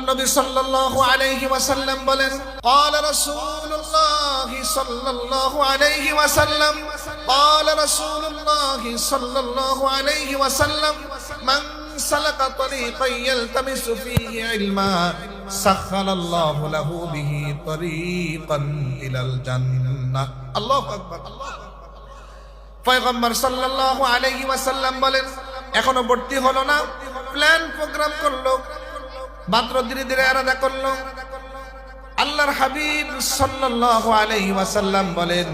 নবী সাল্লাল্লাহু আলাইহি ওয়াসাল্লাম বলেন قال رسول الله صلى الله عليه وسلم قال رسول الله صلى الله عليه وسلم من سلك طريقا يلتمس فيه علما سخر الله له به طريقا الى الجنه الله اكبر পয়গম্বর সাল্লাল্লাহু আলাইহি ওয়াসাল্লাম বলেন এখনো ভর্তি হলো না প্ল্যান প্রোগ্রাম করলো মাত্র ধীরে ধীরে আলাদা করল। আল্লাহর হাবিব সাল্লাল্লাহু আলাইহি ওয়াসাল্লাম বলেন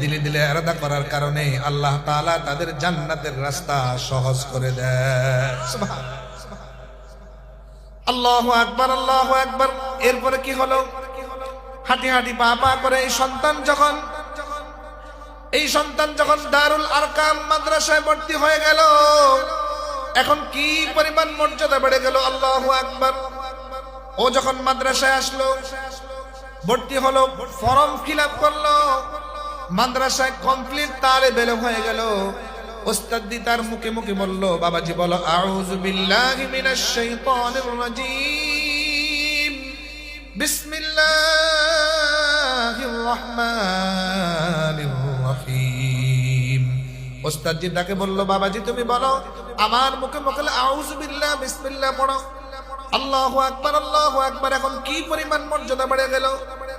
দিলে দিলে আলাদা করার কারণে আল্লাহ তাআলা তাদের জান্নাতের রাস্তা সহজ করে দেয়। আল্লাহু আকবার আল্লাহু আকবার। এরপরে কি হলো? হাঁটি হাঁটি পা পা করে এই সন্তান যখন, এই সন্তান যখন দারুল আরকাম মাদ্রাসায় ভর্তি হয়ে গেল এখন কি পরিমাণ মর্যাদা বেড়ে গেল? আল্লাহ আকবার। ও যখন মাদ্রাসায় আসলো, ভর্তি হলো, ফর্ম ফিল আপ করল, মাদ্রাসায় কমপ্লিট তারে বেলে হয়ে গেল। ওস্তাদি তার মুখে মুখে বলল, বাবাজি, বলো, আউযু বিল্লাহি মিনাশ শাইতানির রাজিম। বিসমিল্লাহির রহমানির রহিম ওস্তাদজি তাকে বলল, বাবাজি, তুমি বলো, আমার মুখে মুখে আউযু বিল্লাহ, বিসমিল্লাহ পড়ো। আল্লাহু আকবার আল্লাহু আকবার। এখন কি পরিমাণ মর্যাদা বেড়ে গেল?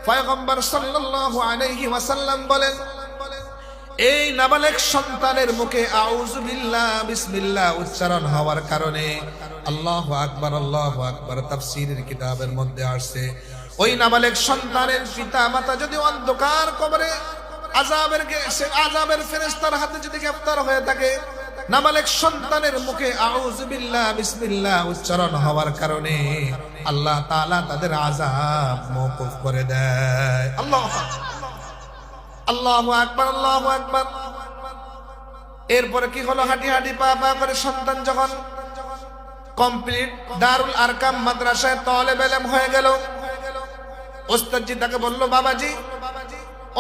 পয়গম্বর সাল্লাল্লাহু আলাইহি ওয়াসাল্লাম বলেন, এই নাবালেক সন্তানের মুখে আউযু বিল্লাহ, বিসমিল্লাহ উচ্চারণ হওয়ার কারণে আল্লাহু আকবার আল্লাহু আকবার তাফসীরের কিতাবের মধ্যে আসছে। ওই নাবালেক সন্তানের পিতা মাতা যদি অন্ধকার কবরে আজাবের আজাবের ফেরেশতার হাতে যদি গ্রেফতার হয়ে থাকে, নাবালেক সন্তানের মুখে আউযু বিল্লাহ, বিসমিল্লাহ উচ্চারণ হওয়ার কারণে আল্লাহ তাআলা তাদের আযাব মওকুফ করে দেয়। আল্লাহ আল্লাহু আকবার আল্লাহু আকবার। এরপরে কি হলো? হাঁটি হাঁটি, পা পা করে সন্তান যখন কমপ্লিট দারুল আরকাম মাদ্রাসায় তলেব এলেম হয়ে গেল, ওস্তাদজি তাকে বলল, বাবাজি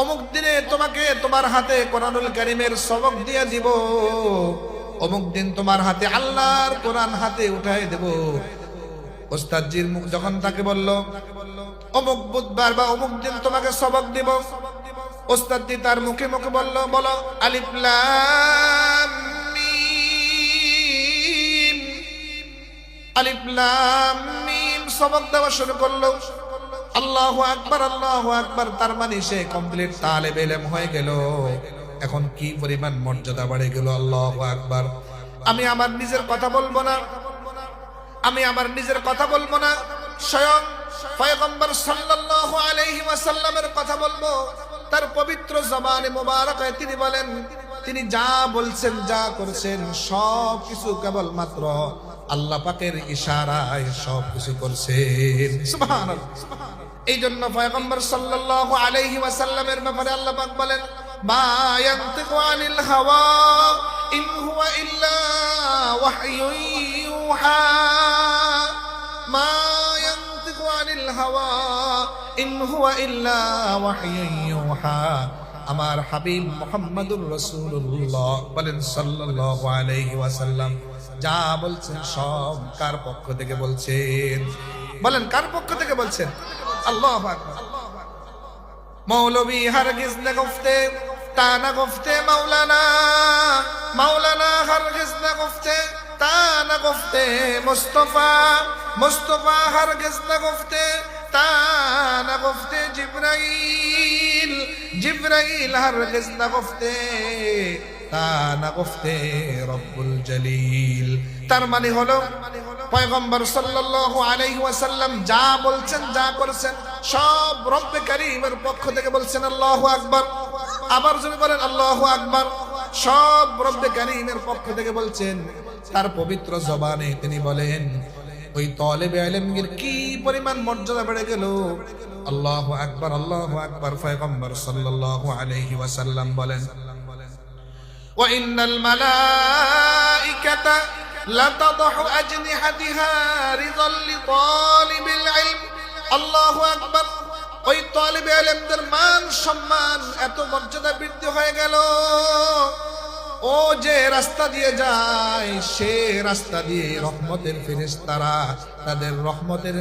অমুক দিনে তোমাকে তোমার হাতে কোরআনুল কারিমের সবক দিয়ে দিব। অমুক দিন তোমার হাতে আল্লাহর কোরআন হাতে উঠাই দেব। ওস্তাদজির মুখ যখন তাকে বলল, অমুক বুধবার বা অমুক দিন তোমাকে সবক দিব। ওস্তাদজি তার মুখে মুখে বলল, বলো, আলিফ লাম মিম। আলিফ লাম মিম সবক দেওয়া শুরু করল। আল্লাহু আকবার আল্লাহু আকবার, তার মানে সে কমপ্লিট তালেব ইলম হয়ে গেল। এখন কি পরিমাণ মর্যাদা বাড়ে গেল আল্লাহু আকবার। আমি আমার নিজের কথা বলব না। আমি আমার নিজের কথা বলব না। স্বয়ং পয়গম্বর সাল্লাল্লাহু আলাইহি ওয়াসাল্লামের কথা বলব। তার পবিত্র জবানে মোবারকায় তিনি বলেন, তিনি যা বলছেন, যা করছেন সব কিছু কেবল মাত্র আল্লাহ পাকের ইশারায় সব কিছু করছেন সুবহানাল্লাহ। এই জন্য পয়গম্বর সাল্লাল্লাহু আলাইহি ওয়াসাল্লামের ব্যাপারে আল্লাহ পাক বলেন আমার হাবিব মুহাম্মাদুর রাসূলুল্লাহ বলেন সাল্লাল্লাহু আলাইহি ওয়াসাল্লাম, যা বলছেন সব কার পক্ষ থেকে বলছেন? বলেন, কার পক্ষ থেকে বলছেন? আল্লাহ মৌলবী হরগিজ না গফতে তা না গফতে মাওলানা মাওলানা হরগিজ না গফতে তা না গফতে মুস্তফা মুস্তফা হরগিজ না গফতে তা না গফতে জিব্রাইল জিব্রাইল হরগিজ না গফতে তা না গফতে রব্বুল জলিল। তার মানে হলো, পয়গম্বর সাল্লাল্লাহু আলাইসাল্লাম যা বলছেন, যা করেছেন, সব রব্বে কারীমের পক্ষ থেকে বলছেন, আল্লাহ আকবার। আবার যদি বলেন, আল্লাহ আকবার, সব রব্বে কারীমের পক্ষ থেকে বলছেন, তার পবিত্র জবানে তিনি বলেন, ওই তলে আলমগীর কি পরিমাণ মর্যাদা বেড়ে গেল? আল্লাহ আকবর আল্লাহ আকবর, পয়গম্বর সাল্লাল্লাহু আলাইসাল্লাম বলেন, ওয়া ইন্নাল لتضح أجنحتها رضا لطالب العلم الله أكبر ওই তলিবে আলেমদের মান সম্মান এত মর্যাদা বৃদ্ধি হয়ে গেল ও যে রাস্তা দিয়ে যায় সে রাস্তা দিয়ে রহমতের ফেরেশতারা তাদের রহমতের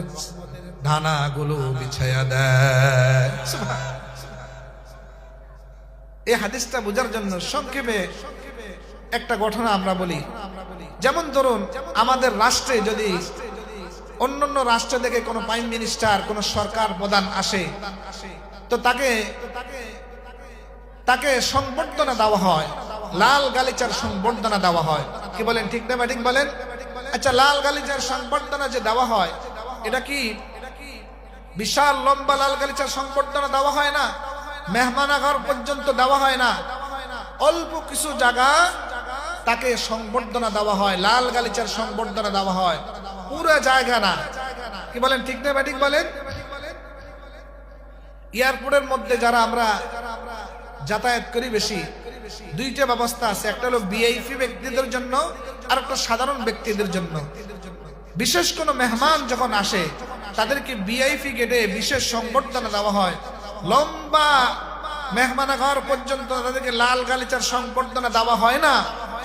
ধানাগুলো বিছায়া দেয় এই হাদিসটা বোঝার জন্য সংক্ষেপে একটা ঘটনা আমরা বলি যেমন ধরুন, আমাদের রাষ্ট্রে যদি অন্যান্য রাষ্ট্র থেকে কোনো প্রাইম মিনিস্টার, কোনো সরকার প্রধান আসে, তো তাকে তাকে সংবর্ধনা দেওয়া হয়, লাল গালিচার সংবর্ধনা দেওয়া হয়। কি বলেন, ঠিক না ঠিক বলেন? আচ্ছা লাল গালিচার সংবর্ধনা যে দেওয়া হয়, এটা কি বিশাল লম্বা লাল গালিচার সংবর্ধনা দেওয়া হয় না? মেহমানাঘর পর্যন্ত দেওয়া হয় না? অল্প কিছু জায়গা তাকে সংবর্ধনা দেওয়া হয়, লাল গালিচার সংবর্ধনা দেওয়া হয়। পুরো জায়গা না। কি বলেন, ঠিক না ঠিক বলেন? এয়ারপোর্টের মধ্যে যারা আমরা যাতায়াত করি বেশি, দুইটা ব্যবস্থা আছে। একটা হলো বিআইপি ব্যক্তিদের জন্য, আর একটা সাধারণ ব্যক্তিদের জন্য। বিশেষ কোনো মেহমান যখন আসে, তাদেরকে বিআইপি গেটে বিশেষ সংবর্ধনা দেওয়া হয়। লম্বা মেহমানাঘর পর্যন্ত তাদেরকে লাল গালিচার সংবর্ধনা দেওয়া হয় না।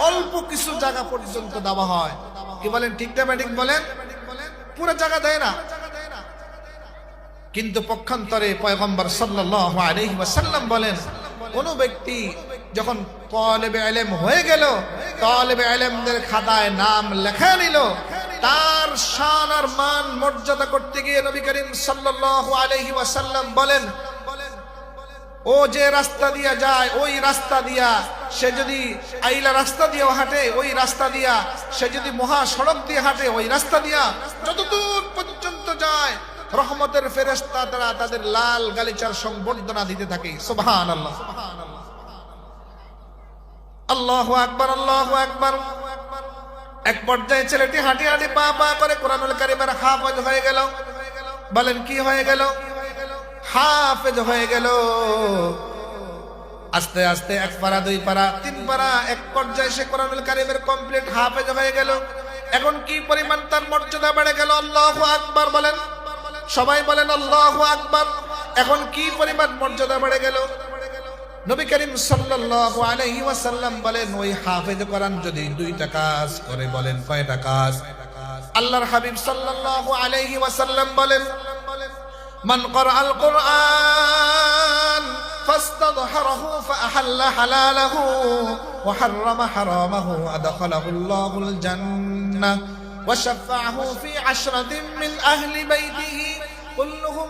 অল্প কিছু জায়গা পর্যন্ত দেওয়া হয়। কি বলেন, ঠিক ব্যাটিং বলেন? পুরো জায়গা দেয় না। কিন্তু পক্ষান্তরে পয়গম্বর ওয়াসাল্লাম বলেন, কোন ব্যক্তি যখন হয়ে গেল খাতায় নাম লেখা নিল, তার শান আর মান মর্যাদা করতে গিয়ে নবী করিম আলাইহি ওয়াসাল্লাম বলেন ও যে রাস্তা দিয়া যায়, ওই রাস্তা দিয়া সে যদি আইলা রাস্তা দিয়ে হাঁটে, ওই রাস্তা দিয়া সে যদি মহা সড়ক দিয়ে হাঁটে, ওই রাস্তা দিয়া যতদূর পর্যন্ত যায়, রহমতের ফেরেস্তা তারা তাদের লাল গালিচার সংবর্ধনা দিতে থাকে। সুবহান আল্লাহ আল্লাহ আকবার আল্লাহ আকবার। এক পর্যায়ে ছেলেটি হাঁটি হাঁটি পা পা করে কোরআনুল কারিমের হাফেজ হয়ে গেল। বলেন, কি হয়ে গেল? হাফেজ হয়ে গেল। আস্তে আস্তে এক পারা দুই পারা তিন পারা এক পর্যায়ে সে কোরআনুল কারিমের কমপ্লিট হাফেজ হয়ে গেল। এখন কি পরিমাণ তার মর্যাদা বেড়ে গেল? আল্লাহ আকবার বলেন। সবাই বলেন, আল্লাহ আকবার। এখন কি পরিমাণ মর্যাদা বেড়ে গেল? নবী করিম সাল্লাল্লাহু আলাইহি ওয়াসাল্লাম বলেন, ওই হাফেজ কোরআন যদি দুইটা কাজ করে বলেন, কয়টা কাজ? আল্লাহর হাবিব সাল্লাল্লাহু আলাইহি ওয়াসাল্লাম বলেন মান ক্বরাআল কুরআন فاستظهره فأحل حلاله وحرم حرامه أدخله الله الجنة وشفعه في عشرة من أهل بيته كلهم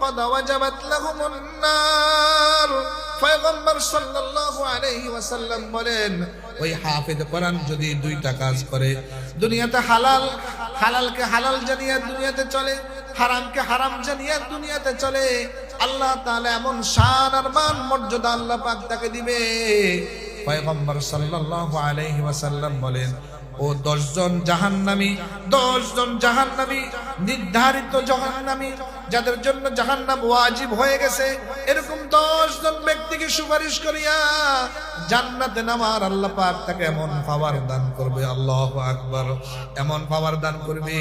قد وجبت لهم النار পয়গম্বর সাল্লাল্লাহু আলাইহি ওয়াসাল্লাম বলেন ওই হাফেজ কোরআন যদি দুইটা কাজ করে দুনিয়াতে হালাল হালালকে হালাল জানিয়ে দুনিয়াতে চলে হারামকে হারাম জানিয়ে দুনিয়াতে চলে। আল্লাহ তাআলা এমন শান আর মান মর্যাদা আল্লাহ পাক তাকে দিবে। পয়গম্বর সাল্লাল্লাহু আলাইহি ওয়াসাল্লাম বলেন, ও দশজন জাহান্নামী দশজন জাহান্নামী, নির্ধারিত জাহান্নামী, যাদের জন্য জাহান্নাম ওয়াজিব হয়ে গেছে, এরকম দশজন ব্যক্তিকে সুপারিশ করিয়া জান্নাতে নামার আল্লাহ পাক তাকে এমন পাওয়ার দান করবে। আল্লাহ আকবার। এমন পাওয়ার দান করবে।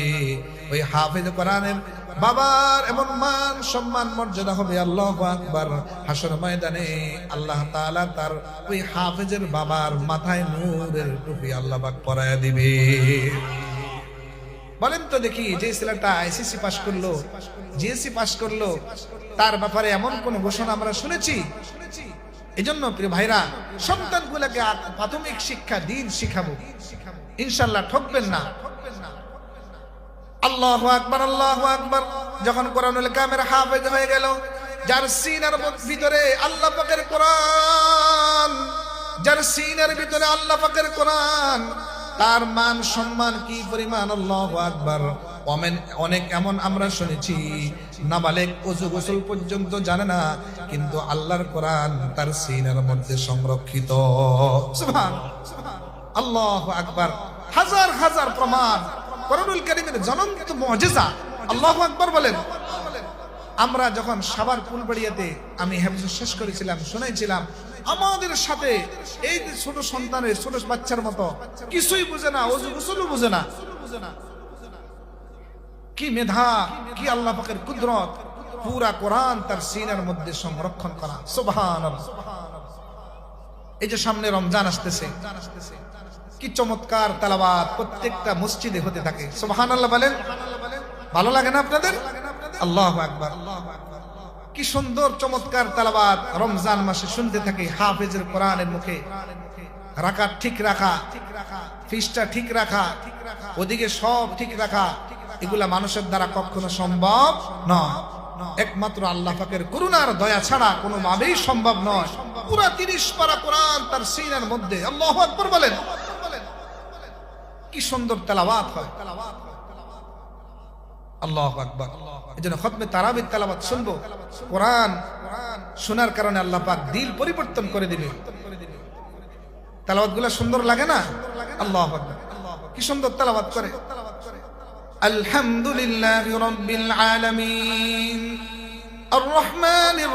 ওই হাফেজ কোরআনের বাবার এমন মান সম্মান মর্যাদা হবে আল্লাহ আকবার। হাসর ময়দানে আল্লাহ তাআলা তার ওই হাফেজের বাবার মাথায় নূরের টুপি আল্লাহ পাক দিবে। বলেন তো দেখি, যে ছেলেটা আইসিসি পাস করল, জিএসসি পাস করল, তার ব্যাপারে এমন কোন ঘোষণা আমরা শুনেছি? এজন্য প্রিয় ভাইরা, সন্তানগুলোকে প্রাথমিক শিক্ষা, দিন শিখাবো। ইনশাল্লাহ ঠকবেন না। আল্লাহ আকবার আল্লাহ আকবার। যখন কোরআনুল কামের হাফেজ হয়ে গেল, যার সিনার ভিতরে আল্লাহ পাকের কোরআন, যার সিনার ভিতরে আল্লাহ পাকের কোরআন, তার মান সম্মান কি পরিমাণ? আল্লাহ আকবার। অনেক এমন আমরা শুনেছি, নাবালেক অজু গোসল পর্যন্ত জানে না, কিন্তু আল্লাহর কোরআন তার সিনার মধ্যে সংরক্ষিত। আল্লাহ আকবার। হাজার হাজার প্রমাণ। কোরআনুল কারীমের জ্বলন্ত মুজিজা। আল্লাহু আকবার বলেন, আমরা যখন সাবার ফুলবাড়িয়াতে আমি হেফজ শেষ করেছিলাম, শুনেছিলাম, আমাদের সাথে এই ছোট সন্তানের, ছোট বাচ্চার মতো কিছুই বুঝে না, অজু গোসলও বুঝে না। কি মেধা, কি আল্লাহ পাকের কুদরত, পুরা কোরআন তার সিনার মধ্যে সংরক্ষণ করা। সুবহান এই যে সামনে রমজান আসতেছে কি চমৎকার তালাবাত, প্রত্যেকটা মসজিদে হতে থাকে। সুবহান আল্লাহ বলেন, ভালো লাগে না আপনাদের? আল্লাহ আকবার। কি সুন্দর, চমৎকার তালাবাদ রমজান মাসে শুনতে থাকে হাফেজের কোরআনের মুখে। রাখা ঠিক রাখা, ফিসটা ঠিক রাখা, ওদিকে সব ঠিক রাখা, এগুলা মানুষের দ্বারা কখনো সম্ভব নয়। একমাত্র আল্লাহ পাকের করুণার দয়া ছাড়া কোনো ভাবেই সম্ভব নয়। পুরা তিরিশ পারা কোরআন তার সিনার মধ্যে, আল্লাহ আকবর বলেন। কি সুন্দর তেলাবাত হয়। আল্লাহ আকবর। এই জন্য খতমে তারাবির তালাবাদ শুনব। কোরআন শোনার কারণে আল্লাহ পাক দিল পরিবর্তন করে দিবে। তেলাবাতগুলা সুন্দর লাগে না? আল্লাহ আকবর। কি সুন্দর তালাবাদ করে। আলহামদুলিল্লাহ রব্বিল আলামিন। আর রহমানির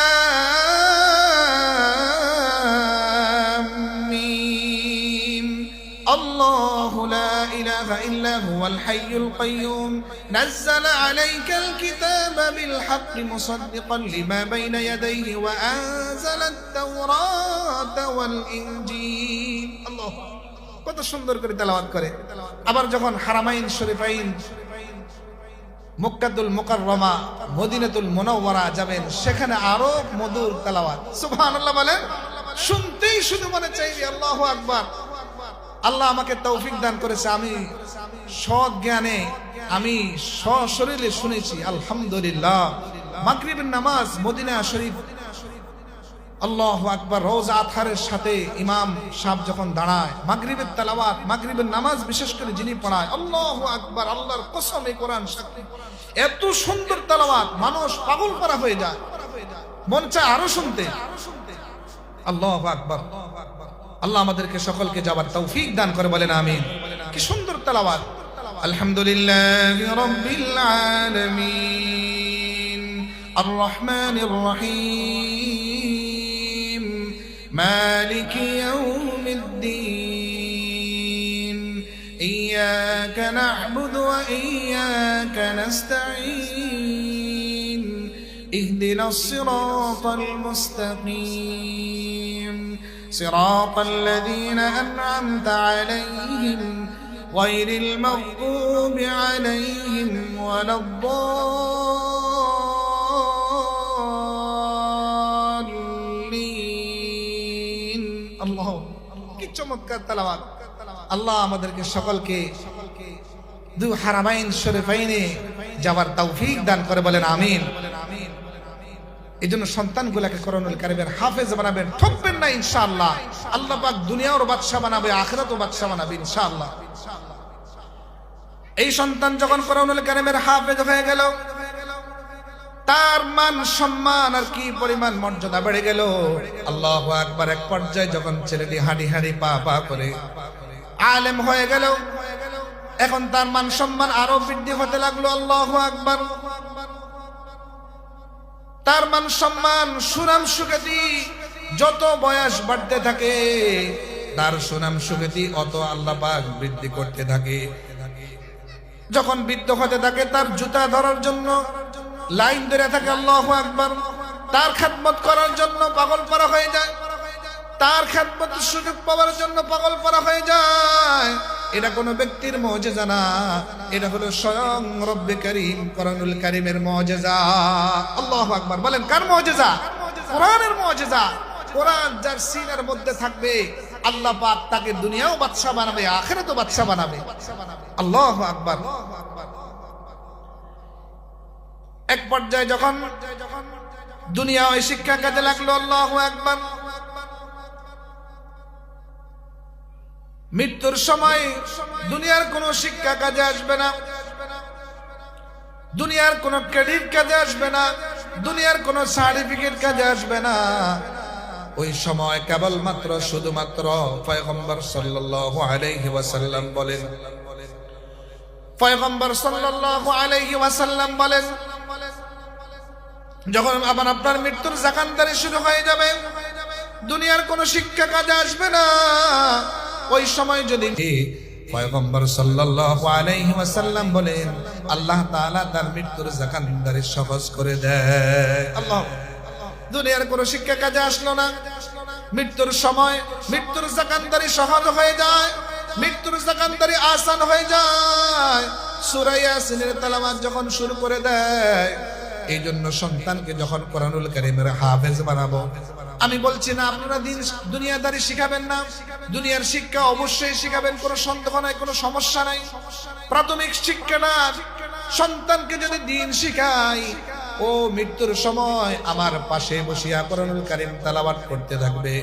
الحي القيوم نزل عليك الكتاب بالحق مصدقا لما بين يديه وأنزل التوراة والإنجيل الله কত সুন্দর করে তেলাওয়াত করে আবার যখন হারামাইন শরীফাইন মুক্কাদুল মুকাররমা মদিনাতুল মুনাওয়ারা যাবেন সেখানে আরো মধুর তেলাওয়াত সুবহানাল্লাহ বলেন শুনতেই শুধু মনে চাইবি আল্লাহু আকবার আল্লাহ আমাকে তৌফিক দান করেছে, আমি সৎ জ্ঞানে, আমি সশরীরে শুনেছি, আলহামদুলিল্লাহ। মাগরিবের নামাজ মদিনা শরীফ। আল্লাহ আকবার, রোজ আথারের সাথে ইমাম সাহেব যখন দাঁড়ায়, মাগরিবের তালাওয়াত, মাগরিবের নামাজ বিশেষ করে যিনি পড়ায়, আল্লাহ আকবার, আল্লাহর কসম এই কোরআন সাক্ষী। এত সুন্দর তালাওয়াত, মানুষ পাগল করা হয়ে যায়। মন চায় আরও শুনতে। আল্লাহ আকবার। আল্লাহ আমাদেরকে সকলকে যাবার তৌফিক দান করে বলেন আমিন কি সুন্দর তালাওয়াত আলহামদুলিল্লাহ রাব্বিল আলামিন আর রহমানির রহিম مالك يوم الدين إياك نعبد وإياك نستعين اهدنا الصراط المستقيم صراط الذين أنعمت عليهم غير المغضوب عليهم ولا الضالين الله কি চমৎকার তালাওয়াত আল্লাহ আমাদেরকে সকলকে দু হারামাইন শরীফাইনে যাবার তৌফিক দান করে বলেন আমিন এই জন্য সন্তানগুলাকে করণুল কারিমের হাফেজ বানাবেন, ঠকবেন না ইনশাআল্লাহ। আল্লাহ পাক দুনিয়ার বাদশা বানাবে, আখেরাতও বাদশা বানাবে ইনশাআল্লাহ। এই সন্তান যখন করণুল কারিমের হাফেজ হয়ে গেল, তার মান সম্মান আর কি পরিমাণ মর্যাদা বেড়ে গেল। আল্লাহ একবার এক পর্যায়ে যখন ছেলেটি হাঁড়ি হাঁড়ি পা পা করে আলেম হয়ে গেল, এখন তার মান সম্মান আরও বৃদ্ধি হতে লাগল, আল্লাহ আকবার। তার মান সম্মান, সুনাম সুখ্যাতি যত বয়স বাড়তে থাকে, তার সুনাম সুখ্যাতি অত আল্লাহ পাক বৃদ্ধি করতে থাকে। যখন বৃদ্ধ হতে থাকে, তার জুতা ধরার জন্য লাইন ধরে থাকে, আল্লাহ আকবার। তার খেদমত করার জন্য পাগল পরা হয়ে যায়। তার খেদমত সুযোগ পাওয়ার জন্য পাগল পরা হয়ে যায়। এটা কোনো ব্যক্তির মজেজা না। এটা হলো স্বয়ং রব্বে করিম, কোরআনুল কারিমের মজেজা। আল্লাহ আকবার। বলেন, কার মজেজা? কোরআনের মজেজা। কোরআন যার সিনের মধ্যে থাকবে, আল্লাহ পাক তাকে দুনিয়াও বাদশা বানাবে আখেরে তো বাদশা বানাবে। আল্লাহ আকবার। এক পর্যায়ে যখন দুনিয়া ওই শিক্ষা কাজে লাগল, আল্লাহ একবার মৃত্যুর সময় দুনিয়ার কোনো শিক্ষা কাজে আসবে না। দুনিয়ার কোনো ক্রেডিট কাজে আসবে না। দুনিয়ার কোনো সার্টিফিকেট কাজে আসবে না। ওই সময় কেবলমাত্র, শুধুমাত্র পয়গম্বর সাল্লাল্লাহু আলাইহি ওয়াসাল্লাম বলেন। পয়গম্বর সাল্লাল্লাহু আলাইহি ওয়াসাল্লাম বলেন, যখন আবার আপনার মৃত্যুর জাকানদারি শুরু হয়ে যাবে, দুনিয়ার কোনো শিক্ষা কাজে আসবে না। ওই সময় যদি পয়গম্বর সাল্লাল্লাহু আলাইহি ওয়াসাল্লাম বলেন আল্লাহ তাআলা তার মৃত্যুর জাকানদারি সহজ করে দেয়। আল্লাহ। দুনিয়ার কোনো শিক্ষা কাজে আসলো না। মৃত্যুর সময় মৃত্যুর জাকানদারি সহজ হয়ে যায় মৃত্যুর জাকানদারি আসান হয়ে যায়। সুরাইয়া সিনের তালামাত যখন শুরু করে দেয় এই জন্য সন্তানকে যখন কোরআনুল কারিমের হাফেজ বানাবো আমি বলছি না, আপনারা দিন দুনিয়াদারি শিখাবেন না। দুনিয়ার শিক্ষা অবশ্যই শিখাবেন, কোনো সন্দেহ নাই, কোনো সমস্যা নাই। প্রাথমিক শিক্ষাটা সন্তানকে যদি দিন শিখাই, ও মৃত্যুর সময় আমার পাশে বসিয়া কোরআনুল কারিম তালাবাত করতে থাকবে।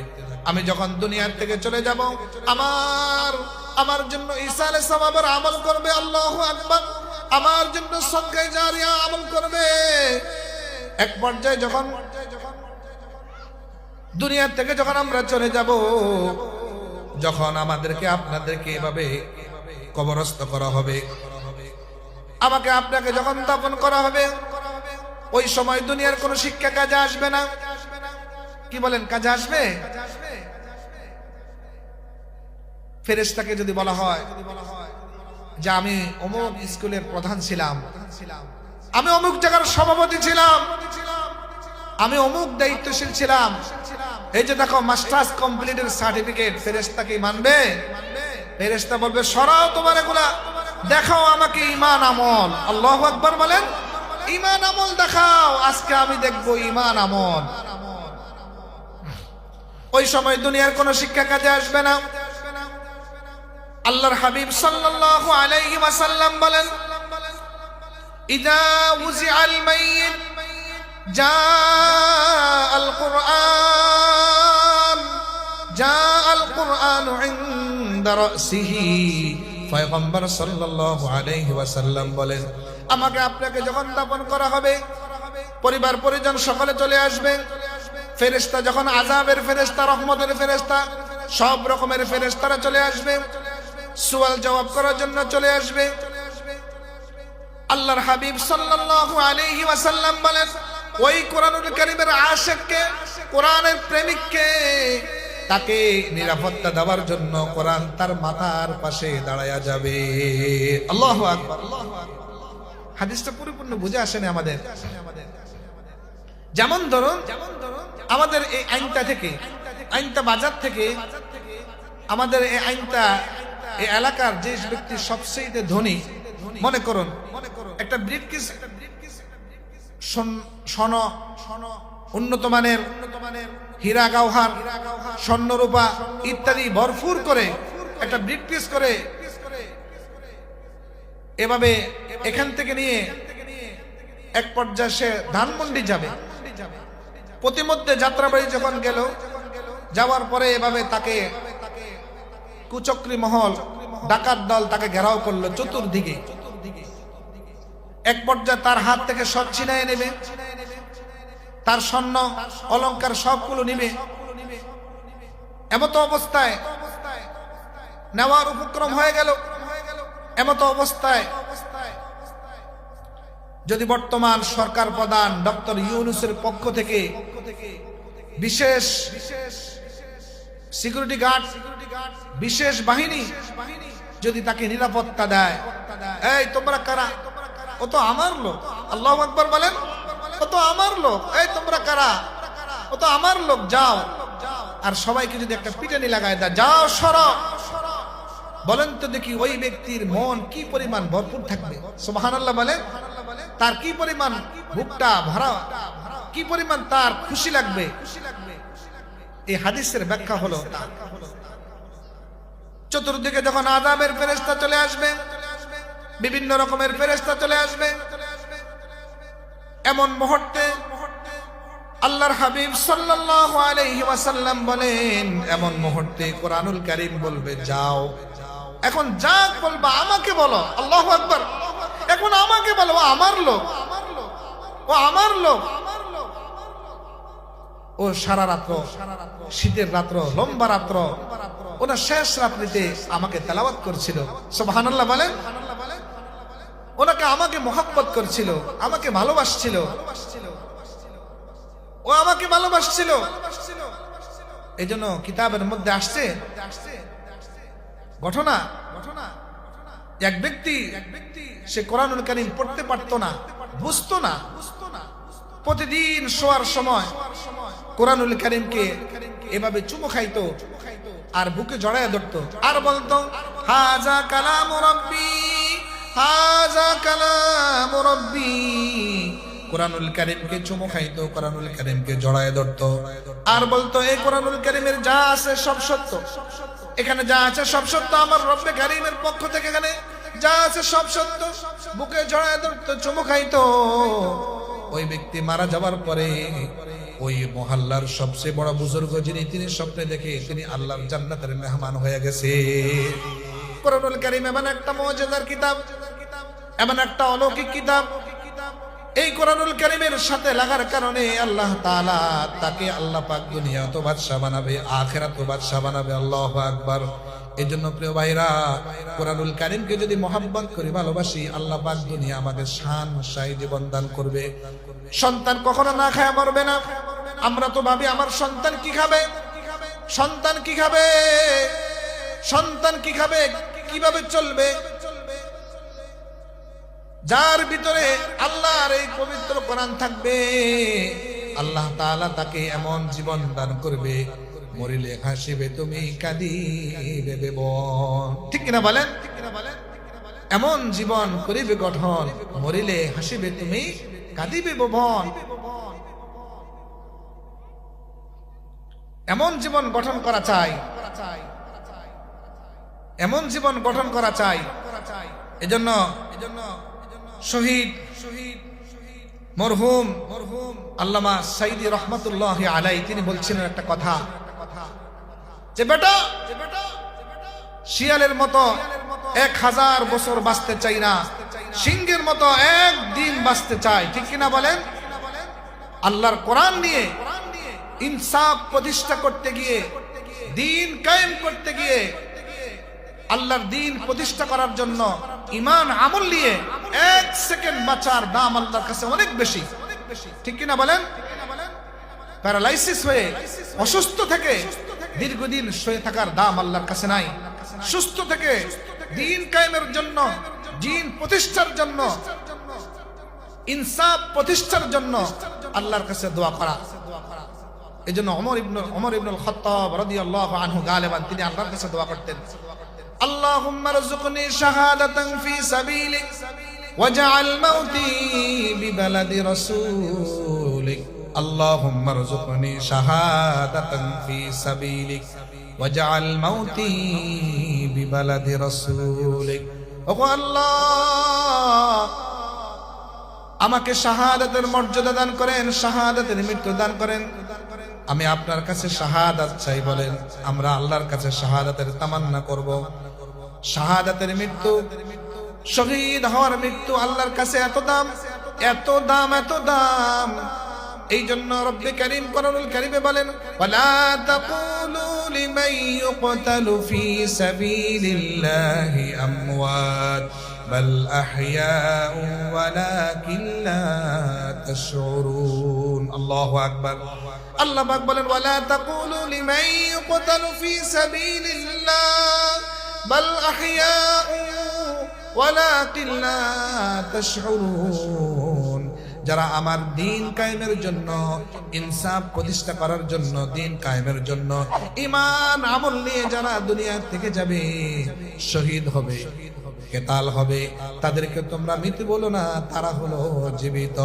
আমি যখন দুনিয়ার থেকে চলে যাব, আমার আমার জন্য ঈসা আলাইহিস আমল করবে আল্লাহু আকবার। আমার জন্য সদকায়ে জারিয়া আমল করবে। এক পর্যায়ে যখন দুনিয়ার থেকে যখন আমরা চলে যাব, যখন আমাদেরকে আপনাদেরকে এভাবে কবরস্থ করা হবে, আমাকে আপনাকে যখন দাপন করা হবে, ওই সময় দুনিয়ার কোনো শিক্ষা কাজে আসবে না। কি বলেন, কাজে আসবে? ফেরেশতাকে যদি বলা হয় যে, আমি অমুক স্কুলের প্রধান ছিলাম, আমি অমুক জায়গার সভাপতি ছিলাম আমি অমুক দায়িত্বশীল ছিলাম। এই যে দেখো, মাস্টার্স কমপ্লিটের সার্টিফিকেট, ফেরেশতা কি মানবে? ফেরেশতা বলবে, সরাও তোমার এগুলা, দেখাও আমাকে ইমান আমল। আল্লাহ আকবর বলেন ইমান আমল দেখাও, আজকে আমি দেখব ইমান আমল। ওই সময় দুনিয়ার কোন শিক্ষা কাজে আসবে না। আল্লাহর হাবিব সাল্লাল্লাহু আলাইহি ওয়াসাল্লাম বলেন, ইদা উজিআল মাইয়িত جاء القرآن جاء القرآن عند رأسه পয়গম্বর সাল্লাল্লাহু আলাইহি ওয়াসাল্লাম বলেন আমাকে আপনাকে যখন দাপন করা হবে পরিবার পরিজন সকলে চলে আসবে ফেরেশতা যখন আযাবের ফেরেশতা রহমতের ফেরেশতা সব রকমের ফেরেশতারা চলে আসবে সুয়াল জবাব করার জন্য চলে আসবে আল্লাহর হাবিব সাল্লাল্লাহু আলাইহি ওয়াসাল্লাম বলেন ওই কোরআনুল কারীমের আশিককে, কোরআনের প্রেমিককে তাকে নিরাপত্তা দেওয়ার জন্য কোরআন তার মাথার পাশে দাঁড়ায়া যাবে। আল্লাহু হাদিসটা পরিপূর্ণ বুঝে আসেনি আমাদের। যেমন ধরুন, আমাদের এই আইনটা থেকে, আইনটা বাজার থেকে, আমাদের এই আইনটা, এই এলাকার যে ব্যক্তি সবচেয়ে ধনী, মনে করুন, একটা ব্রিফকেস স্বর্ণ উন্নত মানের হীরা গাওহার, স্বর্ণরূপা ইত্যাদি ভরপুর করে একটা ব্রিফকেস করে এভাবে এখান থেকে নিয়ে এক পর্যায়ে সে ধানমন্ডি যাবে। প্রতিমধ্যে যাত্রাবাড়ি যখন গেল, যাওয়ার পরে এভাবে তাকে কুচক্রি মহল, ডাকাত দল তাকে ঘেরাও করল চতুর্দিকে। এক পর্যায়ে তার হাত থেকে সব ছিনায় নেবে। তার স্বর্ণ, অলংকার সবগুলো নিবে। এমত অবস্থায় নেওয়ার উপক্রম হয়ে গেল। এমত অবস্থায় যদি বর্তমান সরকার প্রধান ডক্টর ইউনুসের পক্ষ থেকে বিশেষ সিকিউরিটি গার্ড, বিশেষ বাহিনী যদি তাকে নিরাপত্তা দেয়, এই তোমরা কারা? ও তো আমার লোক। আল্লাহ আকবর বলেন, ও তো আমার লোক। এই তোমরা কারা? ও তো আমার লোক, যাও। আর সবাইকে যদি একটা পিটানি লাগায় দা যাও সর বলেন তো দেখি ওই ব্যক্তির মন কি পরিমাণ ভরপুর থাকবে? সুবাহান আল্লাহ বলে তার কি পরিমাণ বুকটা ভরা, কি পরিমাণ তার খুশি লাগবে? এই হাদিসের ব্যাখ্যা হলো তা। চতুর্দিকে যখন আদামের ফেরেস্তা চলে আসবে বিভিন্ন রকমের ফেরেস্তা চলে আসবে। এমন মুহূর্তে আল্লাহর হাবিব ওয়াসাল্লাম বলেন, এমন মুহূর্তে কোরআনুল কারীম বলবে, যাও। এখন যা বলবা, আমাকে বলো, আল্লাহু আকবার। এখন আমাকে বলো আমার লোক, ও আমার লোক। ও সারা রাত্র, শীতের রাত্র, লম্বা রাত্র। ওনার শেষ রাত্রিতে আমাকে তেলাওয়াত করছিল। সুবহানাল্লাহ বলেন ওনাকে আমাকে মোহাব্বত করছিল, আমাকে ভালোবাসছিল। ও আমাকে ভালোবাসছিল। এই জন্য কিতাবের মধ্যে আসছে ঘটনা। এক ব্যক্তি, সে কোরআনুল কারিম পড়তে পারতো না, বুঝতো না। প্রতিদিন শোয়ার সময় কোরআনুল কারিমকে এভাবে চুমো খাইতো আর বুকে জড়ায় ধরতো। আর বলতো হাজা কালাম রব্বি। হাজা কালাম রব্বি। কোরআনুল কারিমকে চুমু খাইতো, কোরআনুল কারিমকে জড়ায় ধরতো। আর বলতো এই কোরআনুল কারিমের যা আছে সব সত্য। এখানে যা আছে সব সত্য, আমার রব্বে কারিমের পক্ষ থেকে এখানে যা আছে সব সত্য। বুকে জড়ায় ধরতো, চুমু খাইতো। ওই ব্যক্তি মারা যাওয়ার পরে ওই মহল্লার সবচেয়ে বড় বুজুর্গ যিনি, তিনি স্বপ্নে দেখে তিনি আল্লাহর জান্নাতের মেহমান হয়ে গেছে। কোরআনুল কারিম এমন একটা মজেদার কিতাব এমন একটা অলৌকিক কিতাব এই কোরআনুল কারিমের সাথে লাগার কারণে আল্লাহ তাআলা তাকে আল্লাহ পাক দুনিয়া তো বাদশাহ বানাবে, আখেরাত তো বাদশাহ বানাবে। আল্লাহ আকবার। এই জন্য প্রিয় ভাইরা, কোরআনুল কারিমকে যদি মোহাম্মত করে ভালোবাসি, আল্লাহ পাক দুনিয়া আমাদের শান শাহী জীবন দান করবে। সন্তান কখনো না খায় মরবে না। আমরা তো ভাবি, আমার সন্তান কি খাবে? সন্তান কি খাবে? সন্তান কি খাবে? কীভাবে চলবে? যার ভিতরে আল্লাহর এই পবিত্র কোরআন থাকবে, আল্লাহ তাআলা তাকে এমন জীবন দান করবে, মরিলে হাসিবে, তুমি কাঁদিবে, বেবন। ঠিক কিনা বলেন? ঠিক কিনা বলেন এমন জীবন করিবে গঠন, মরিলে হাসিবে, তুমি কাঁদিবে ভবন এমন জীবন গঠন করা চাই, এমন জীবন গঠন করা চাই। এজন্য এজন্য শহীদ, মরহুম মরহুম আল্লামা সাইদি রহমতুল্লাহ আলাই তিনি বলছিলেন একটা কথা। যে বেটা, শিয়ালের মতো এক হাজার বছর বাঁচতে চাই না, সিংহের মতো একদিন বাঁচতে চাই, ঠিক কিনা বলেন? আল্লাহর কোরআন নিয়ে ইনসাফ প্রতিষ্ঠা করতে গিয়ে, দিন কায়েম করতে গিয়ে আল্লাহর দিন প্রতিষ্ঠা করার জন্য ইমান আমল নিয়ে এক সেকেন্ড বাঁচার দাম আল্লাহর কাছে অনেক বেশি। ঠিক কিনা বলেন? প্যারালাইসিস হয়ে অসুস্থ থেকে দীর্ঘদিন শুয়ে থাকার দাম আল্লাহর কাছে নাই। সুস্থ থেকে দিন কায়েমের জন্য দিন প্রতিষ্ঠার জন্য, ইনসাফ প্রতিষ্ঠার জন্য আল্লাহর কাছে দোয়া করা। এই জন্য অমর ইবনুল অমর ইবনুল খত্তাব রাদিয়াল্লাহু আনহু গালেবান তিনি আল্লাহর কাছে দোয়া করতেন। اللهم ارزقني شهادة في سبيلك واجعل موتي ببلد رسولك اللهم ارزقني شهادة في سبيلك واجعل موتي ببلد رسولك ওগো আল্লাহ আমাকে শাহাদাতের মর্যাদা দান করেন শাহাদাতের মৃত্যু দান করেন আমি আপনার কাছে শাহাদাত চাই বলেন আমরা আল্লাহর কাছে শাহাদাতের তামান্না করব শাহাদাতের মৃত্যু, শহীদ হওয়ার মৃত্যু, আল্লাহর কাছে এত দাম এত দাম এত দাম। এই জন্য রব্বে করিম করুল করিমে বলেন, ওয়ালা তাকুলু লিমান ইউকতালু ফি সাবিলিল্লাহি আমওয়াত, বাল আহইয়াউ ওয়ালাকিন লা তাশউরুন। আল্লাহু আকবার। আল্লাহ পাক বলেন, ওয়ালা তাকুলু লিমান ইউকতালু ফি সাবিলিল্লাহ। بل أحياء ولكن لا تشعرون যারা আমার দিন কায়েমের জন্য ইনসাফ প্রতিষ্ঠা করার জন্য দিন কায়েমের জন্য ইমান আমল নিয়ে যারা দুনিয়া থেকে যাবে শহীদ হবে কেতাল হবে তাদেরকে তোমরা মৃত্যু বলো না তারা হলো জীবিত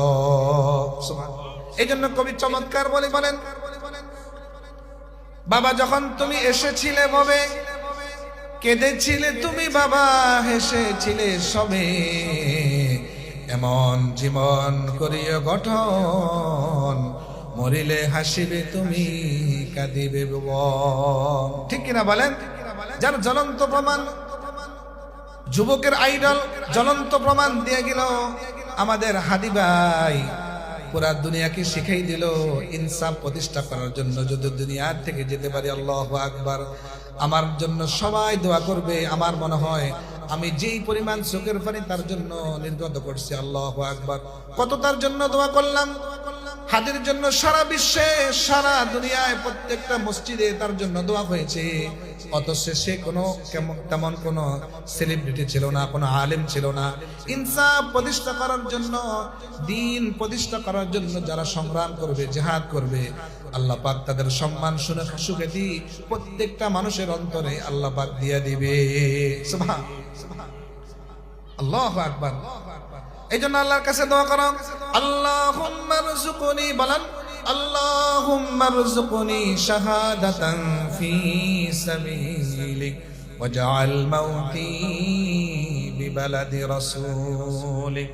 এই জন্য কবি চমৎকার বলে বলেন বাবা যখন তুমি এসেছিলে ভবে কেঁদেছিলে তুমি বাবা, হেসেছিলে সবে। এমন জীবন করিও গঠন, মরিলে হাসিবে তুমি, কাঁদিবে ঠিক কিনা বলেন? যার জ্বলন্ত প্রমাণ, যুবকের আইডল জ্বলন্ত প্রমাণ দিয়ে গেল আমাদের হাদি ভাই। পুরা দুনিয়াকে শিখাই দিল ইনসাফ প্রতিষ্ঠা করার জন্য, যদি দুনিয়ার থেকে যেতে পারি, আল্লাহ আকবার। আমার জন্য সবাই দোয়া করবে, আমার মনে হয় আমি যেই পরিমাণ চোখের পানি তার জন্য নির্গত করছি, আল্লাহ আকবার। কত তার জন্য দোয়া করলাম? হাদির জন্য সারা বিশ্বে, সারা দুনিয়ায় প্রত্যেকটা মসজিদে তার জন্য দোয়া হয়েছে। অথচ সে কোনো তেমন কোনো সেলিব্রিটি ছিল না, কোনো আলেম ছিল না। ইনসাফ প্রতিষ্ঠা করার জন্য, দিন প্রতিষ্ঠা করার জন্য যারা সংগ্রাম করবে, জেহাদ করবে, আল্লাহ পাক তাদের সম্মান শুনে সুখেতি প্রত্যেকটা মানুষের অন্তরে আল্লাহ পাক দিয়ে দিবে। আল্লাহু আকবার। এই জন্য আল্লাহর কাছে দোয়া করো। আল্লাহুম্মা রযুকনি বলেন, আল্লাহুম্মা জুকুনি শাহাদাতান ফি সাবিলিক, ওয়াজআল মাউতি বিবালাদি রাসূলিক।